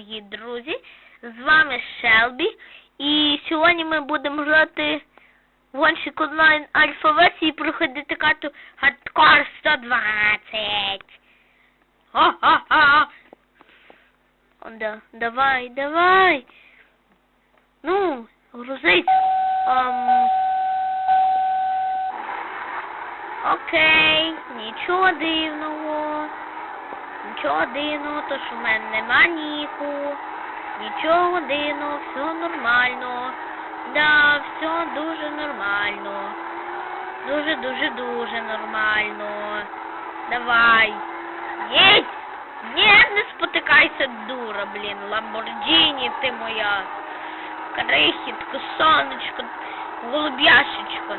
дорогі друзі! З вами Шелбі. І сьогодні ми будемо грати в гонщик онлайн альфа версії проходити карту Hardcore 120. Ха-ха-ха! Да, давай, давай. Ну, грузись. Ам... Окей, нічого дивного. Нічого дивного, то що в мене нема ніку. Нічого дивного, все нормально. Да, все дуже нормально. Дуже, дуже, дуже нормально. Давай. Єсть! Ні, не спотикайся, дура, блін. Ламборджині ти моя. Крихітко, сонечко, голуб'яшечко.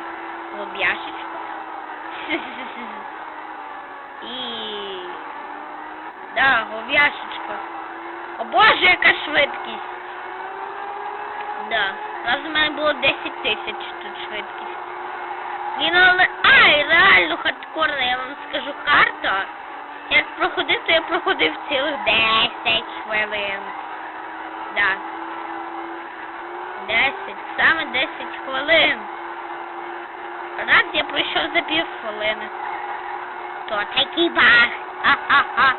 Голуб'яшечко? Да, гов'яшечка. О боже, яка швидкість. Да. Раз у мене було 10 тисяч тут швидкість. Він але... Ай, реально хардкорна, я вам скажу, карта. Як проходив, то я проходив цілих 10 хвилин. Да. 10, саме 10 хвилин. Раз я пройшов за пів хвилини. То такий баг. Ха-ха-ха.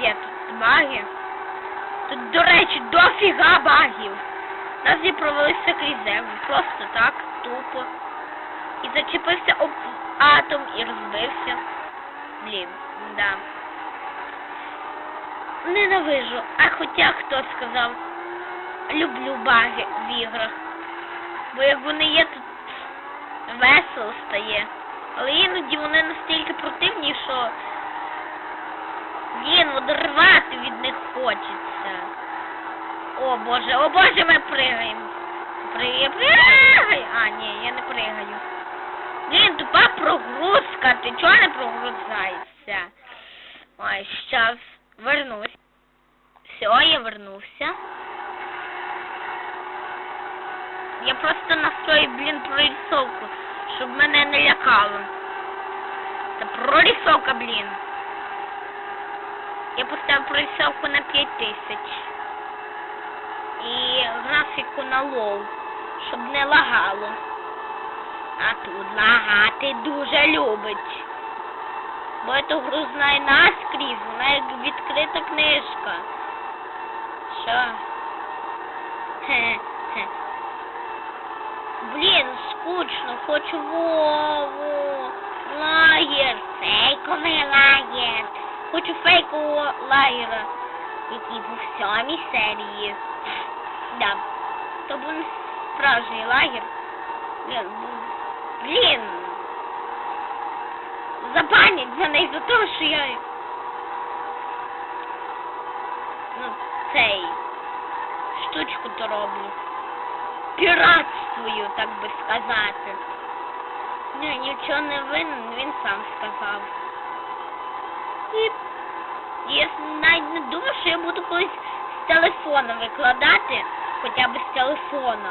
Є тут баги. Тут, до речі, дофіга багів. Нас я провалився крізь землю. Просто так, тупо. І зачепився об атом і розбився. Блін, да. Ненавижу. А хоча хто сказав, люблю баги в іграх. Бо як вони є, тут весело стає. Але іноді вони настільки противні, що Блін, от рвати від них хочеться. О боже, о боже, ми пригаємо. При... Пригай! А, ні, я не пригаю. Блін, тупа прогрузка, ти чого не прогрузаєшся? Ой, щас, вернусь. Все, я вернувся. Я просто настрою, блін, прорисовку, щоб мене не лякало. Це прорисовка, блін. Я поставив прорисовку на 5000. І графіку на лоу, щоб не лагало. А тут лагати дуже любить. Бо я ту гру знаю наскрізь, вона як відкрита книжка. Що? Хе-хе. Блін, скучно, хочу Вову. Лагер, фейковий лагер. Хочу фейкового лагера, який був в сьомій серії. Да. То був не справжній лагер. Був- Блін. Забанять мене за те, що я ну, цей штучку то роблю. Піратствую, так би сказати. Ні, нічого не винен, він сам сказав. І я навіть не думаю, що я буду колись з телефона викладати, хоча б з телефона.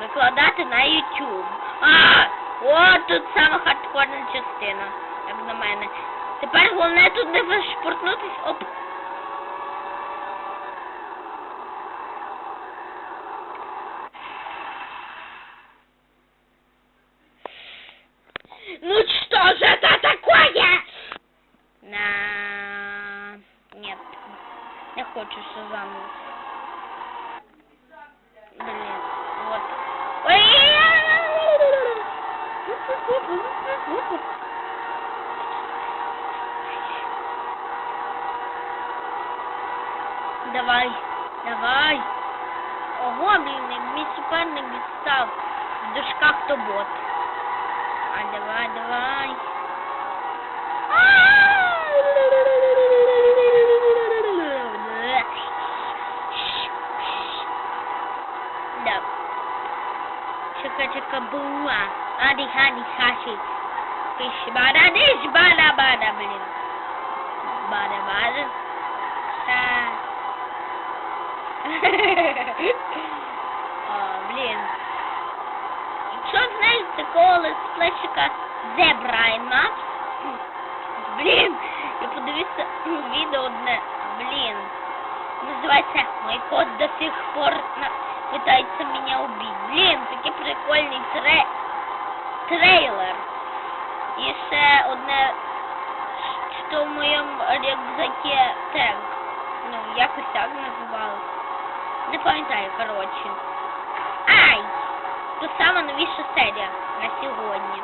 Викладати на YouTube. А, о, тут саме хардкорна частина, як на мене. Тепер головне тут не вишпортнутись об. Не хочу Шазаму. Блин, вот. Ой! Давай, давай. Ого, блін, як мій суперник відстав. В дужках то бот. А давай, давай. Да. Ади хади хаши. Фиш бада диш бада бада, блин. Бада. Ша. О, блин. Якщо знаєш такого летсплейщика Zebra Maps, блін, я подивився відео одне, блін, называется «Мой кот до сих пор пытается меня убить». Блін, такий прикольний тре... трейлер. І ще одне, що в моєму рюкзакі тег. Ну, якось так називалось. Не пам'ятаю, коротше. Ай! То сама новіша серія на сьогодні.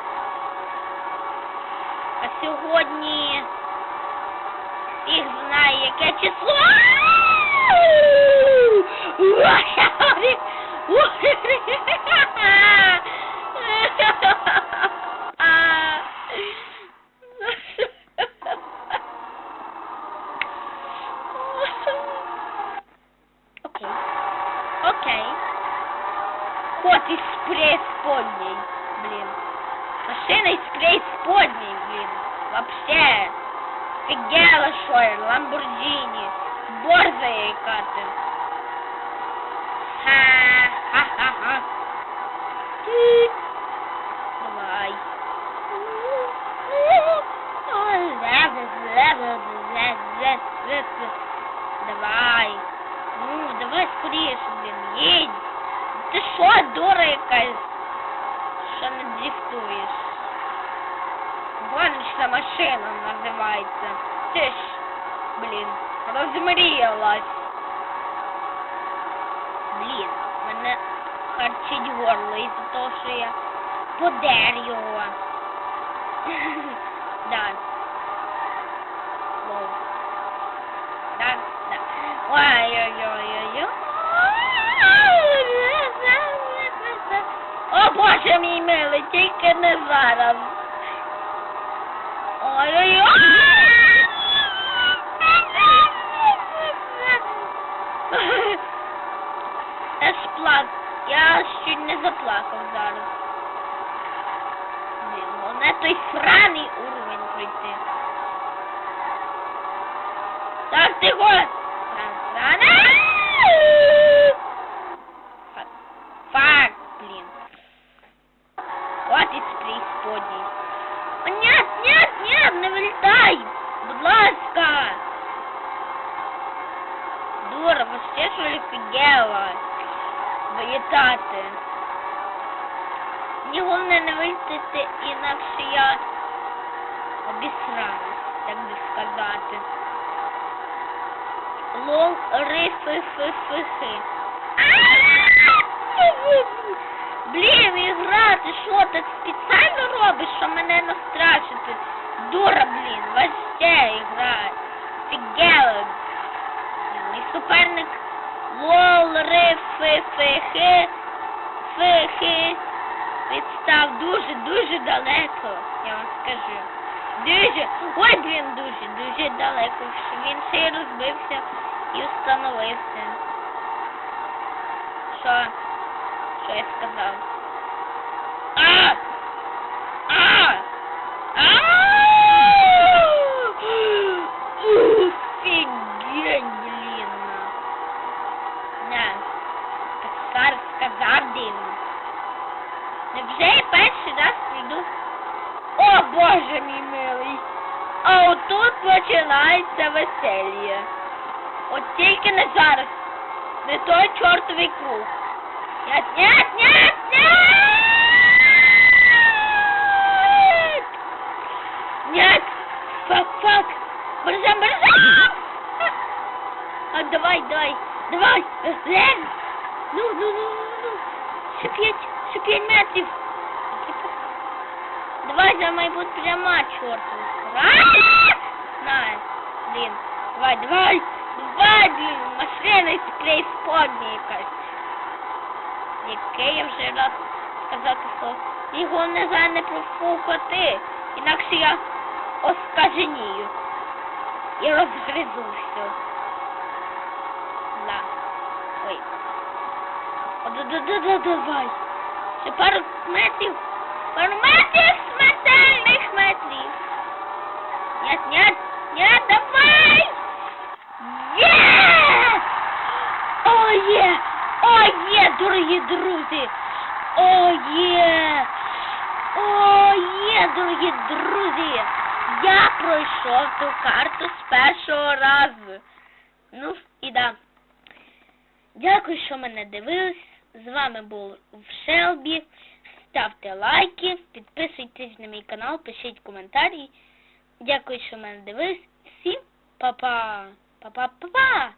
А сьогодні їх знає яке число. Окей. Окей. Кот из преисподней, блин. Машина из преисподней, блин. Вообще. Офигела, что ли, Ламборджини. Борзая яка-то. Ха-ха-ха-ха. Ти. Давай. Давай. Ну, давай скоріше, блін, їдь. Ти що, дура якась? Що не дрифтуєш? Гоночна машина називається. Ти ж, блін, розмріялась. Блін, мене харчить горло із-за того, що я подер його. да. Да, да. Ой-ой-ой-ой. О, Боже мій милий, тільки не зараз. Ой-ой-ой. Я ж плак. Я чуть не заплакав зараз. Головне той сраний уровень пройти. Так, тихо! Сран! Фак, блін. Із преисподней. Нет, нет, нет, не вилітай! Будь ласка! Дура, вообще що ли фігела? Вилітати. Мені головне не вилітати, інакше я обісралась, так би сказати. Лол, ри, фи, фи, фи, хи. Блін, ігра, ти що, так спеціально робиш, що мене настрашити? Дура, блін, вообще ігра. Фігела. Мій суперник лол, хи. Відстав дуже-дуже далеко, я вам скажу. Дуже, ой, блін, дуже, дуже далеко. Він ще й розбився і встановився. Що? Що я сказав? А! А! А! Офігеть, блін. На. Скар сказав дивно. Невже я перший раз прийду? О, Боже мій милий! А отут починається веселье. От тільки не зараз. Не той чортовий круг. Нет, нет, нет, нет! Нет! Фак, фак! Борзам, борзам! А, давай, давай, давай! Лен! Ну, ну, ну, ну, ну! Ще п'ять, ще метрів! Давай за майбут пряма, чорту! На, блін, давай, давай! Давай, блін, машина із преисподней якась! Яке я вже раз сказати слово. Його не за не профукати, інакше я оскаженію. І розгризу все. Да. Ой. О, да, да, да, да, давай. Ще пару метрів. Пару метрів смертельних метрів. Нет, нет, нет, давай! Є! О, є! О, є, дорогі друзі! О, є! О, є, дорогі друзі! Я пройшов ту карту з першого разу. Ну, і да. Дякую, що мене дивились. З вами був Шелбі. Ставте лайки, підписуйтесь на мій канал, пишіть коментарі. Дякую, що мене дивились. Всім па-па. Па-па-па-па.